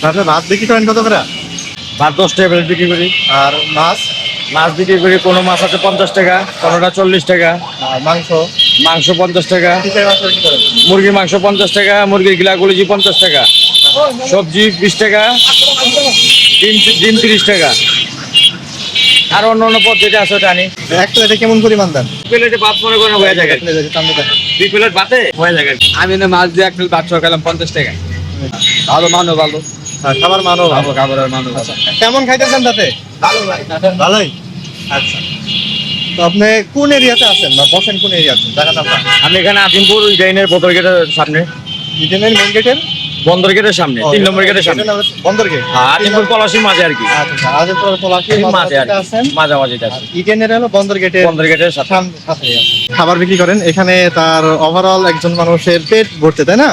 তারপরে ভাত বিক্রি করেন কত করে? ভাত দশ টাকা প্লেট বিক্রি করি। আর মাছ? মাছ বিক্রি করি কোনো মাছ আছে পঞ্চাশ টাকা কোনোটা চল্লিশ টাকা। আর মাংস? মাংস পঞ্চাশ টাকা। মাছ মুরগির মাংস পঞ্চাশ টাকা মুরগির গিলা কলিজি পঞ্চাশ টাকা। সবজি বিশ টাকা ডিম ডিম তিরিশ টাকা। আর অন্য অন্য পদ যেটা আছে ওটা আনি। এক প্লেটে কেমন পরিমাণ দেন? প্লেটে ভাত মনে করেন হয়ে যায়। দুই প্লেট ভাতে হয়ে যায়। আমি না মাছ দিয়ে এক প্লেট ভাত খেলাম পঞ্চাশ টাকা। ভালো মানও ভালো। আর খাবার মানও ভালো। ভালো খাবারের মানও ভালো। কেমন খাইতেছেন তাতে? ভালোই? আচ্ছা। তো আপনি কোন এরিয়াতে আছেন বা বসেন কোন এরিয়াতে? জায়গার নামটা। আমি এখানে আজিমপুর ইডেনের বোতল গেটের সামনে। ইডেনের মেন গেটের বন্দর গেটের সামনে তিন নম্বর গেটের সামনে। বন্দর গেট। হ্যাঁ আজিমপুর পলাশির মাঝে আর কি। আচ্ছা আজের পলাশি মাঝে আর মাঝামাঝি আছে। ইডেনের হলো বন্দর গেটের বন্দর গেটের সাথে। খাবার বিক্রি করেন এখানে তার ওভারঅল একজন মানুষের পেট ভরতে তাই না?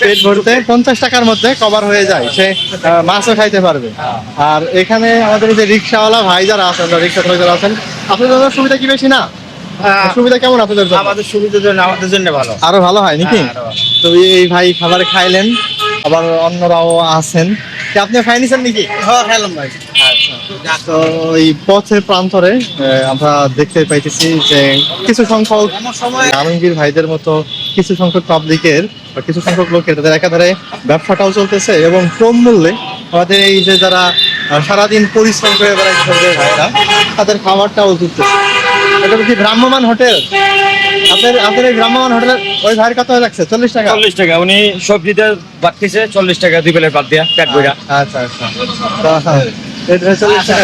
পেট ভরতে পঞ্চাশ টাকার মধ্যে কভার হয়ে যায় সে মাছও খাইতে পারবে। আর এখানে আমাদের যে রিক্সাওয়ালা ভাই যারা আছেন রিক্সা চালক যারা আছেন আপনাদের সুবিধা কি বেশি না? সুবিধা কেমন আপনাদের জন্য? আমাদের সুবিধার জন্য আমাদের জন্য ভালো। আরও ভালো হয় নাকি? তো এই ভাই খাবার খাইলেন আবার অন্যরাও আছেন। আপনি খাই নাকি? হ্যাঁ খেলাম ভাই। তো এই পথের প্রান্তরে আমরা দেখতে পাইতেছি যে কিছু সংখ্যক আলমগীর ভাইদের মতো কিছু সংখ্যক পাবলিকের বা কিছু সংখ্যক লোকের তাদের একাধারে ব্যবসাটাও চলতেছে এবং কম মূল্যে আমাদের এই যে যারা সারাদিন পরিশ্রম করে বেড়াইছে যে ভাইরা তাদের খাবারটাও তুলতেছে। এটা কি ভ্রাম্যমান হোটেল? আপনার আপনার এই ভ্রাম্যমান ওই ভাইয়ের কত লাগছে? চল্লিশ টাকা? চল্লিশ টাকা। উনি সবজিতে খেয়েছে চল্লিশ টাকা দুই প্লেট ভাত দিয়া পেট বইরা আচ্ছা আচ্ছা। হ্যাঁ, চল্লিশ টাকা।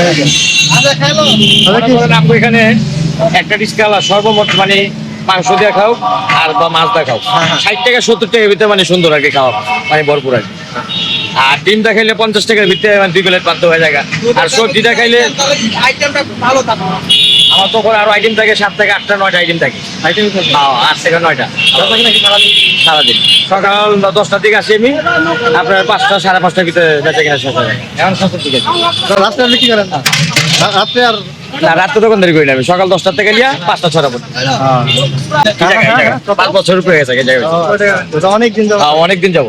আপনি এখানে একটা ডিসকালা সর্বমোট মানে মাংস দিয়ে খাও আর বা মাছ দিয়ে খাও। হ্যাঁ, হ্যাঁ। ষাট টাকা সত্তর টাকার ভিতরে মানে সুন্দর আর কি খাওয়া মানে ভরপুর আর কি। আর ডিমটা খাইলে পঞ্চাশ টাকার ভিতরে মানে দুই প্লেট বাধ্য হয়ে যায় আর সবজিটা খাইলে আইটেমটা ভালো থাকে। আমার তখন আরও আইটেম থাকে সাত থেকে আটটা নয়টা আইটেম থাকে। আইটেম থাকে? হ্যাঁ, আট থেকে নয়টা। সারাদিন? সকাল দশটার দিকে আসি আমি আপনার পাঁচটা সাড়ে পাঁচটার ভিতরে বেঁচে কিনা শেষ হয়ে। এখন সত্তর দিকে তো রাত্রে আপনি কি করেন? রাত্রে আর না রাত্রে দোকানদারি করি না আমি। সকাল দশটার থেকে লিয়া পাঁচটা ছটা পর্যন্ত। এই জায়গায়। পাঁচ বছর উপরে গেছে যাব হ্যাঁ, অনেকদিন যাব অনেক দিন যাব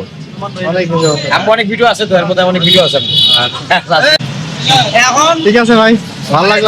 অনেক ভিডিও আছে তো এর মধ্যে অনেক ভিডিও আছে। ঠিক আছে ভাই ভালো লাগল।